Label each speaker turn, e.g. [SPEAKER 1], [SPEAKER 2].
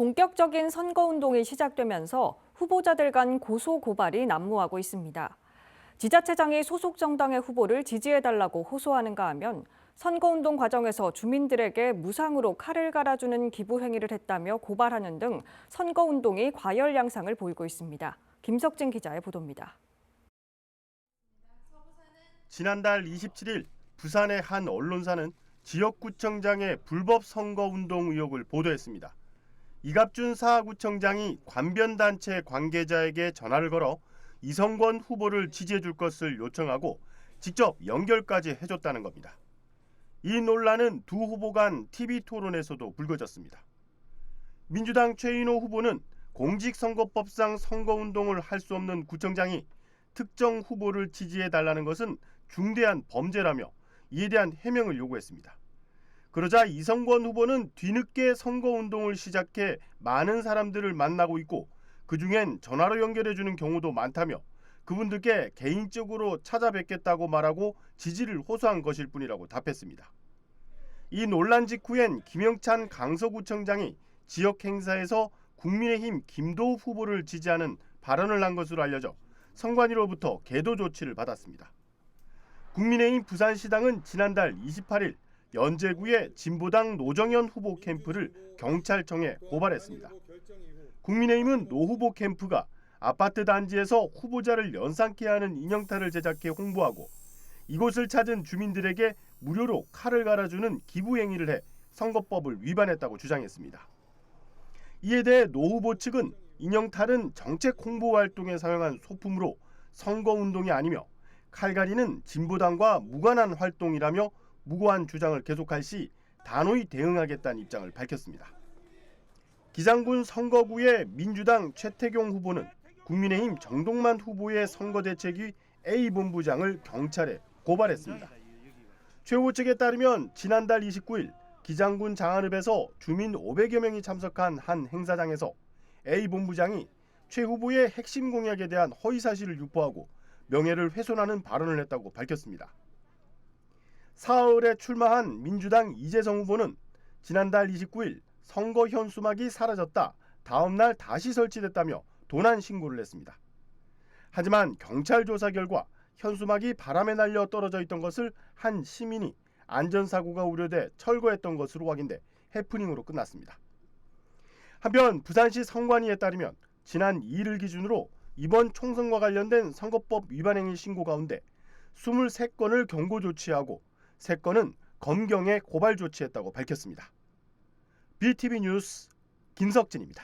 [SPEAKER 1] 본격적인 선거운동이 시작되면서 후보자들 간 고소 고발이 난무하고 있습니다. 지자체장이 소속 정당의 후보를 지지해달라고 호소하는가 하면 선거운동 과정에서 주민들에게 무상으로 칼을 갈아주는 기부 행위를 했다며 고발하는 등 선거운동이 과열 양상을 보이고 있습니다. 김석진 기자의 보도입니다.
[SPEAKER 2] 지난달 27일 부산의 한 언론사는 지역구청장의 불법 선거운동 의혹을 보도했습니다. 이갑준 사하구청장이 관변단체 관계자에게 전화를 걸어 이성권 후보를 지지해 줄 것을 요청하고 직접 연결까지 해줬다는 겁니다. 이 논란은 두 후보 간 TV 토론에서도 불거졌습니다. 민주당 최인호 후보는 공직선거법상 선거운동을 할 수 없는 구청장이 특정 후보를 지지해 달라는 것은 중대한 범죄라며 이에 대한 해명을 요구했습니다. 그러자 이성권 후보는 뒤늦게 선거운동을 시작해 많은 사람들을 만나고 있고 그중엔 전화로 연결해주는 경우도 많다며 그분들께 개인적으로 찾아뵙겠다고 말하고 지지를 호소한 것일 뿐이라고 답했습니다. 이 논란 직후엔 김영찬 강서구청장이 지역 행사에서 국민의힘 김도우 후보를 지지하는 발언을 한 것으로 알려져 선관위로부터 계도 조치를 받았습니다. 국민의힘 부산시당은 지난달 28일 연제구의 진보당 노정현 후보 캠프를 경찰청에 고발했습니다. 국민의힘은 노 후보 캠프가 아파트 단지에서 후보자를 연상케 하는 인형탈을 제작해 홍보하고 이곳을 찾은 주민들에게 무료로 칼을 갈아주는 기부 행위를 해 선거법을 위반했다고 주장했습니다. 이에 대해 노 후보 측은 인형탈은 정책 홍보 활동에 사용한 소품으로 선거 운동이 아니며 칼갈이는 진보당과 무관한 활동이라며 무고한 주장을 계속할 시 단호히 대응하겠다는 입장을 밝혔습니다. 기장군 선거구의 민주당 최태경 후보는 국민의힘 정동만 후보의 선거 대책위 A 본부장을 경찰에 고발했습니다. 최 후보 측에 따르면 지난달 29일 기장군 장안읍에서 주민 500여 명이 참석한 한 행사장에서 A 본부장이 최 후보의 핵심 공약에 대한 허위 사실을 유포하고 명예를 훼손하는 발언을 했다고 밝혔습니다. 사흘에 출마한 민주당 이재성 후보는 지난달 29일 선거 현수막이 사라졌다. 다음 날 다시 설치됐다며 도난 신고를 했습니다. 하지만 경찰 조사 결과 현수막이 바람에 날려 떨어져 있던 것을 한 시민이 안전사고가 우려돼 철거했던 것으로 확인돼 해프닝으로 끝났습니다. 한편 부산시 선관위에 따르면 지난 2일 기준으로 이번 총선과 관련된 선거법 위반 행위 신고 가운데 23건을 경고 조치하고 3건은 검경에 고발 조치했다고 밝혔습니다. BTV 뉴스 김석진입니다.